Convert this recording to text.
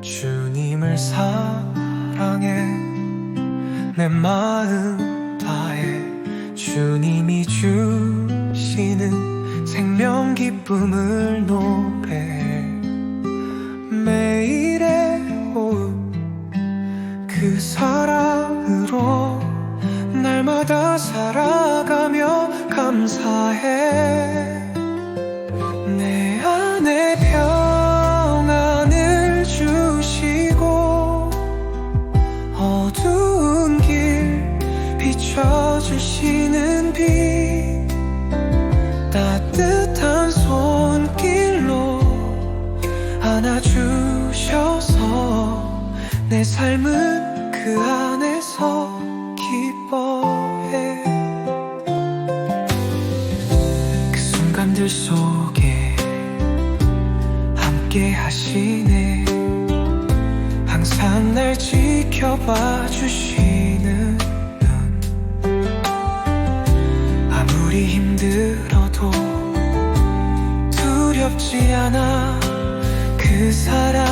주님을 사랑해. 내 마음 다해. 주님이 주시는 생명 기쁨을 노래 살아가며 감사해. 내 안에 평안을 주시고 어두운 길 비춰주시는 빛 그 순간들 속에 함께 하시네. 항상 날 지켜봐 주시는 눈 아무리 힘들어도 두렵지 않아. 그 강해지네